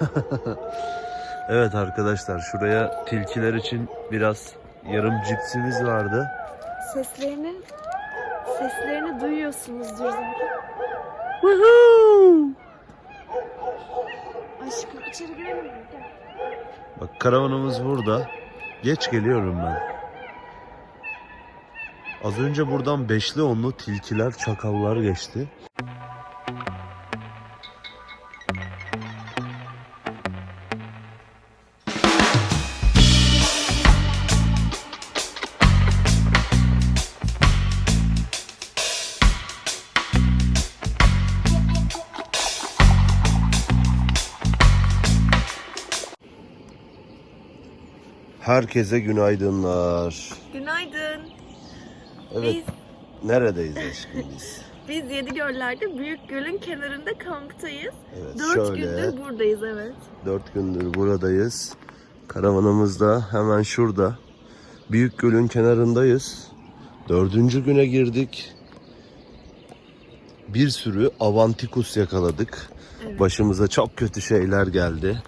evet arkadaşlar şuraya tilkiler için biraz yarım cipsimiz vardı. Seslerini seslerini duyuyorsunuzdur zaten. Aşkım içeri? Gel. Bak karavanımız burada. Geç geliyorum ben. Az önce buradan beşli onlu tilkiler, çakallar geçti. Herkese günaydınlar. Günaydın. Evet, Biz neredeyiz aşkım biz? biz Yedigöller'de Büyük Göl'ün kenarında kamptayız. Evet, Dört şöyle gündür buradayız evet. dört gündür buradayız. Karavanımız da hemen şurada. Büyük Göl'ün kenarındayız. Dördüncü güne girdik. Bir sürü avantikus yakaladık. Evet. Başımıza çok kötü şeyler geldi.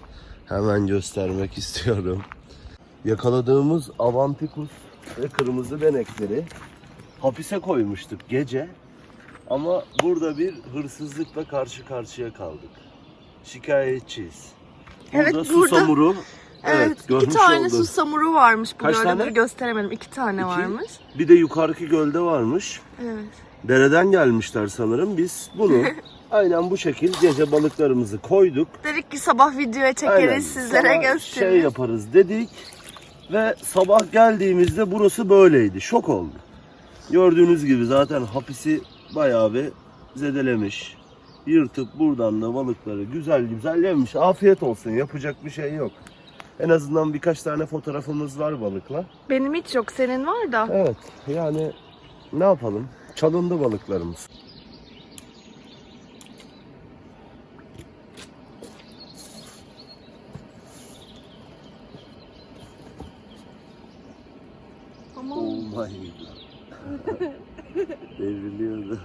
Hemen göstermek istiyorum. Yakaladığımız avantikus ve kırmızı benekleri hapise koymuştuk gece. Ama burada bir hırsızlıkla karşı karşıya kaldık. Şikayetçiyiz. Evet, burada, burada- susamuru. Evet, iki görmüş tane olduk. susamuru varmış bu Kaç gölde. tane? Gösteremedim. İki tane İki. varmış. Bir de yukarıki gölde varmış. Evet. Dereden gelmişler sanırım. Biz bunu aynen bu şekil gece balıklarımızı koyduk. Dedik ki sabah videoya çekeriz Aynen. sizlere Sabah gösteririz. Şey yaparız dedik. Ve sabah geldiğimizde burası böyleydi. Şok oldu. Gördüğünüz gibi zaten hapisi bayağı bir zedelemiş. Yırtıp buradan da balıkları güzel güzel yemiş. Afiyet olsun. Yapacak bir şey yok. En azından birkaç tane fotoğrafımız var balıkla. Benim hiç yok senin var da. Evet yani ne yapalım? Çalındı balıklarımız. My god. Devriliyordu.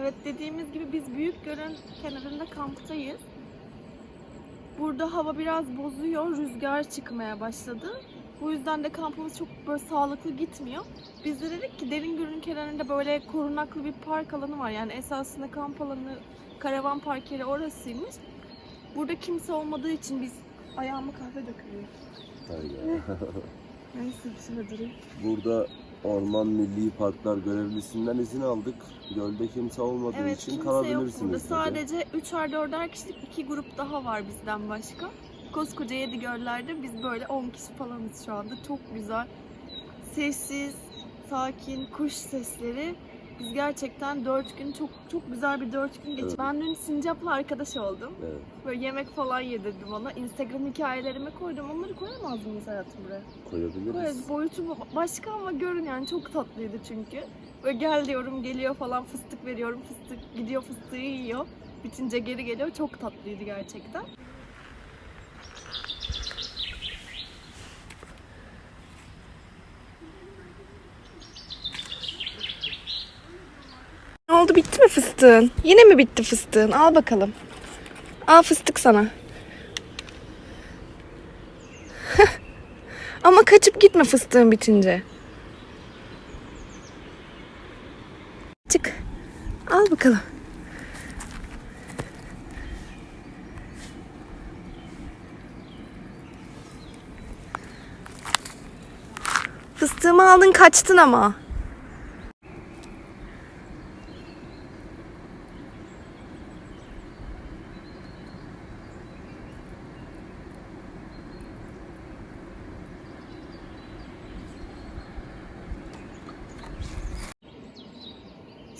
Evet dediğimiz gibi biz Büyük Göl'ün kenarında kamptayız. Burada hava biraz bozuyor, rüzgar çıkmaya başladı. Bu yüzden de kampımız çok böyle sağlıklı gitmiyor. Biz de dedik ki Derin Göl'ün kenarında böyle korunaklı bir park alanı var. Yani esasında kamp alanı, karavan park yeri orasıymış. Burada kimse olmadığı için biz ayağıma kahve dökülüyor. Hayda. Neyse şimdi durayım. Burada Orman Milli Parklar görevlisinden izin aldık. Gölde kimse olmadığı Evet için kimse yok kalabilirsiniz burada. dedi. Sadece 3'er 4'er kişilik iki grup daha var bizden başka. Koskoca yedi göllerde biz böyle 10 kişi falanız şu anda. Çok güzel. Sessiz, sakin, kuş sesleri. Biz gerçekten 4 gün çok çok güzel bir 4 gün geçirdik. Evet. Ben dün sincapla arkadaş oldum. Evet, Böyle yemek falan yedirdim ona. Instagram hikayelerime koydum. Onları koyamaz mıyız hayatım buraya? koyabiliriz. Evet, boyutu ba- başka ama görün yani çok tatlıydı çünkü. Böyle gel diyorum geliyor falan fıstık veriyorum fıstık gidiyor fıstığı yiyor. Bitince geri geliyor çok tatlıydı gerçekten. Ne oldu bitti mi fıstığın? Yine mi bitti fıstığın? Al bakalım. Al fıstık sana. Ama kaçıp gitme fıstığın bitince. Çık. Al bakalım. Fıstığımı aldın kaçtın ama.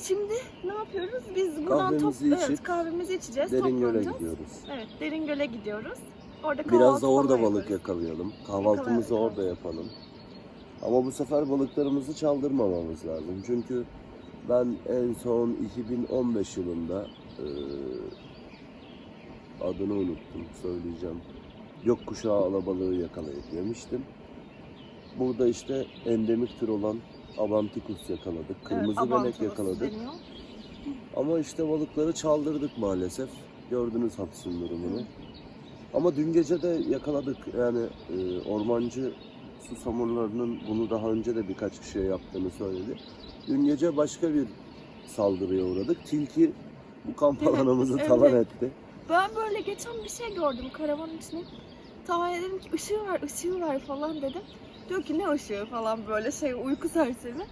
Şimdi ne yapıyoruz? Biz buradan top, Kahvemizi evet, içip kahvemizi içeceğiz, Derin göle toplanacağız. gidiyoruz. Evet, derin göle gidiyoruz. Orada Biraz kahvaltı da orada falan balık yaparız. yakalayalım. Kahvaltımızı Yakalayalım. orada yapalım. Ama bu sefer balıklarımızı çaldırmamamız lazım. Çünkü ben en son 2015 yılında eee, adını unuttum söyleyeceğim. Gökkuşağı alabalığı yakalayıp yemiştim. Burada işte endemik tür olan Avantikus yakaladık. Kırmızı Evet, belek yakaladık. deniyor. Ama işte balıkları çaldırdık maalesef. Gördünüz hapisin durumunu. Ama dün gece de yakaladık. Yani e, ormancı susamurlarının bunu daha önce de birkaç kişiye yaptığını söyledi. Dün gece başka bir saldırıya uğradık. Tilki bu kamp Evet, alanımızı evet. talan etti. Ben böyle geçen bir şey gördüm karavanın içine. Tamam dedim ki ışığı ver, ışığı ver falan dedim. Diyor ki ne ışığı falan böyle şey uyku sersemi.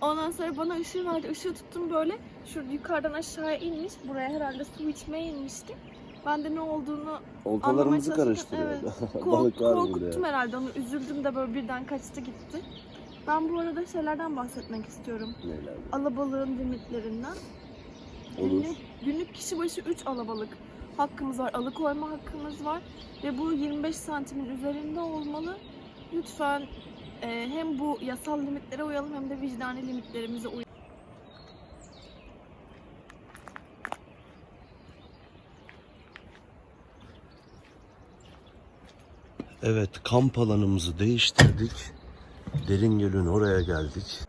Ondan sonra bana ışığı verdi. Işığı tuttum böyle. Şu yukarıdan aşağıya inmiş. Buraya herhalde su içmeye inmişti. Ben de ne olduğunu Oltalarımızı Anlamaya karıştırıyordu. kork- Balık var korkuttum burada. herhalde onu. Üzüldüm de böyle birden kaçtı gitti. Ben bu arada şeylerden bahsetmek istiyorum. Neler? Alabalığın limitlerinden. Olur. Günlük, günlük kişi başı 3 alabalık hakkımız var. Alıkoyma hakkımız var. Ve bu 25 santimin üzerinde olmalı. Lütfen e, hem bu yasal limitlere uyalım hem de vicdani limitlerimize uyalım. Evet kamp alanımızı değiştirdik. Derin Göl'ün oraya geldik.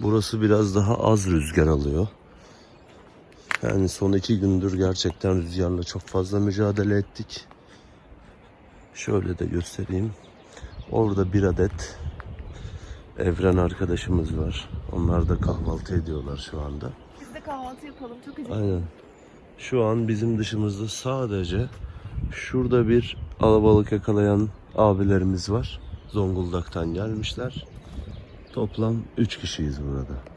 Burası biraz daha az rüzgar alıyor. Yani son iki gündür gerçekten rüzgarla çok fazla mücadele ettik. Şöyle de göstereyim. Orada bir adet Evren arkadaşımız var. Onlar da kahvaltı ediyorlar şu anda. Biz de kahvaltı yapalım. Çok acıktım. Aynen. Şu an bizim dışımızda sadece şurada bir alabalık yakalayan abilerimiz var. Zonguldak'tan gelmişler. Toplam 3 kişiyiz burada.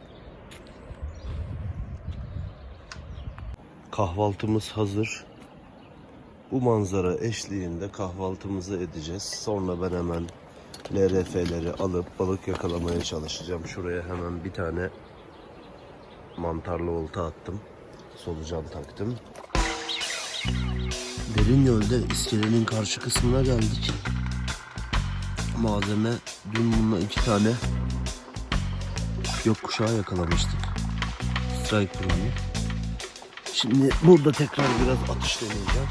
Kahvaltımız hazır. Bu manzara eşliğinde kahvaltımızı edeceğiz. Sonra ben hemen LRF'leri alıp balık yakalamaya çalışacağım. Şuraya hemen bir tane mantarlı olta attım. Solucan taktım. Derin Göl'de iskelenin karşı kısmına geldik. Malzeme dün bununla iki tane gökkuşağı yakalamıştık. Strike Pro'yu. Şimdi burada tekrar biraz atış deneyeceğim.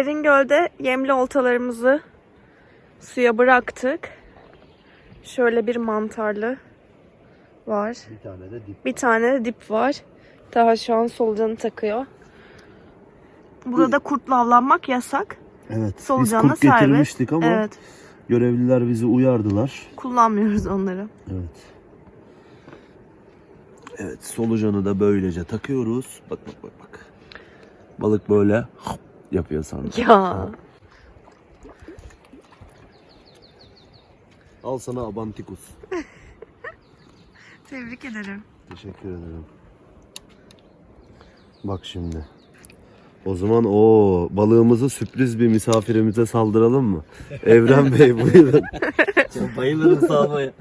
Derin gölde yemli oltalarımızı suya bıraktık. Şöyle bir mantarlı var. Bir tane de dip. Bir tane de dip var. Daha şu an solucanı takıyor. Burada kurtla avlanmak yasak. Evet. Solucanla biz kurt serbest. getirmiştik ama Evet. görevliler bizi uyardılar. Kullanmıyoruz onları. Evet. Evet solucanı da böylece takıyoruz. Bak bak bak bak. Balık böyle hop yapıyor sandım. Ya. Al sana abantikus. Tebrik ederim. Teşekkür ederim. Bak şimdi. O zaman o balığımızı sürpriz bir misafirimize saldıralım mı? Evren Bey buyurun. Çok bayılırım salmaya.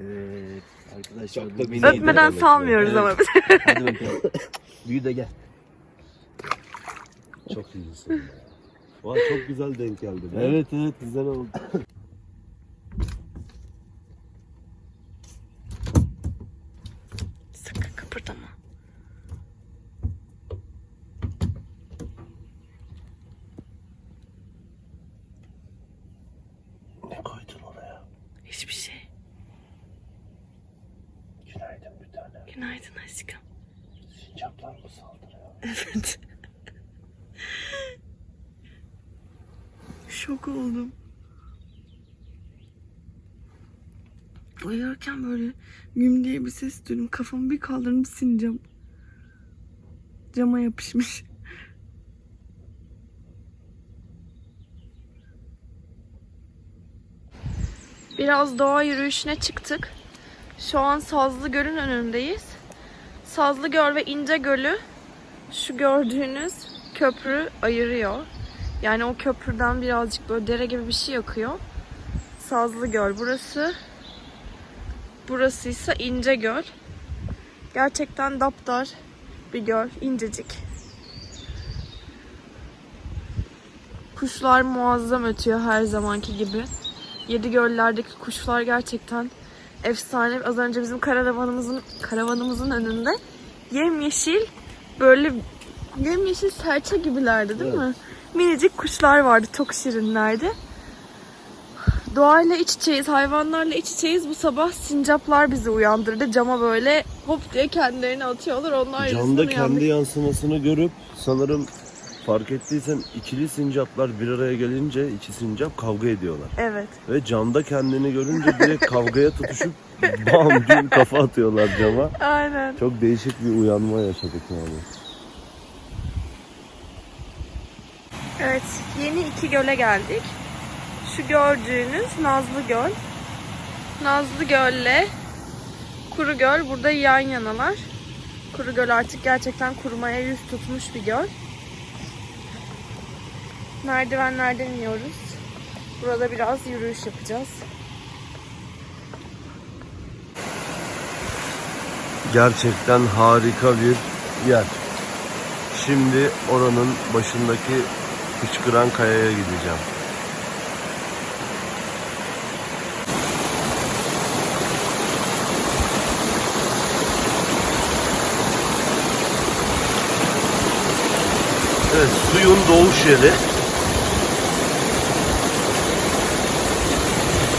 evet arkadaşlar. Öpmeden salmıyoruz Evet. ama biz. Hadi bakalım. Büyü de gel. Çok iyisin. ya. Vay çok güzel denk geldi. be. Evet evet güzel oldu. Sakın kıpırdama. Ne koydun oraya? Hiçbir şey. Günaydın bir tane. Günaydın aşkım. Sincaplar mı saldırıyor? Evet. Şok oldum. Uyurken böyle güm diye bir ses duydum. Kafamı bir kaldırdım sincap. Cama yapışmış. Biraz doğa yürüyüşüne çıktık. Şu an Sazlı Göl'ün önündeyiz. Sazlı Göl ve İnce Göl'ü şu gördüğünüz köprü ayırıyor. Yani o köprüden birazcık böyle dere gibi bir şey akıyor. Sazlı Göl burası. Burası ise İnce Göl. Gerçekten daptar bir göl, incecik. Kuşlar muazzam ötüyor her zamanki gibi. Yedi göllerdeki kuşlar gerçekten efsane. Az önce bizim karavanımızın karavanımızın önünde yemyeşil böyle yemyeşil serçe gibilerdi değil mi? Minicik kuşlar vardı. Çok şirinlerdi. Doğayla iç içeyiz, hayvanlarla iç içeyiz. Bu sabah sincaplar bizi uyandırdı. Cama böyle hop diye kendilerini atıyorlar. Onlar Camda kendi uyandık. yansımasını görüp sanırım fark ettiysen ikili sincaplar bir araya gelince iki sincap kavga ediyorlar. Evet. Ve camda kendini görünce direkt kavgaya tutuşup bam diye kafa atıyorlar cama. Aynen. Çok değişik bir uyanma yaşadık yani. Evet, yeni iki göle geldik. Şu gördüğünüz Nazlı Göl. Nazlı Göl'le Kuru Göl burada yan yanalar. Kuru Göl artık gerçekten kurumaya yüz tutmuş bir göl. Merdivenlerden iniyoruz. Burada biraz yürüyüş yapacağız. Gerçekten harika bir yer. Şimdi oranın başındaki fışkıran kayaya gideceğim. Evet, suyun doğuş yeri.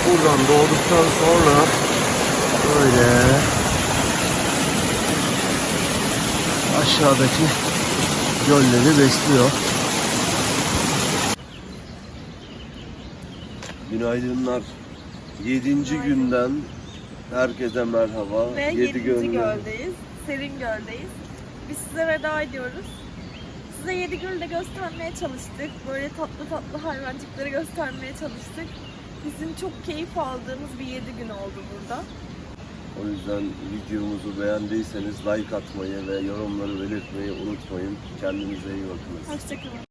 Buradan doğduktan sonra böyle aşağıdaki gölleri besliyor. Günaydınlar. Yedinci günden herkese merhaba. Ve Yedi 7. gönlüm. göldeyiz. Serin göldeyiz. Biz size veda ediyoruz. Size 7 gölü de göstermeye çalıştık. Böyle tatlı tatlı hayvancıkları göstermeye çalıştık. Bizim çok keyif aldığımız bir 7 gün oldu burada. O yüzden videomuzu beğendiyseniz like atmayı ve yorumları belirtmeyi unutmayın. Kendinize iyi bakınız. Hoşçakalın.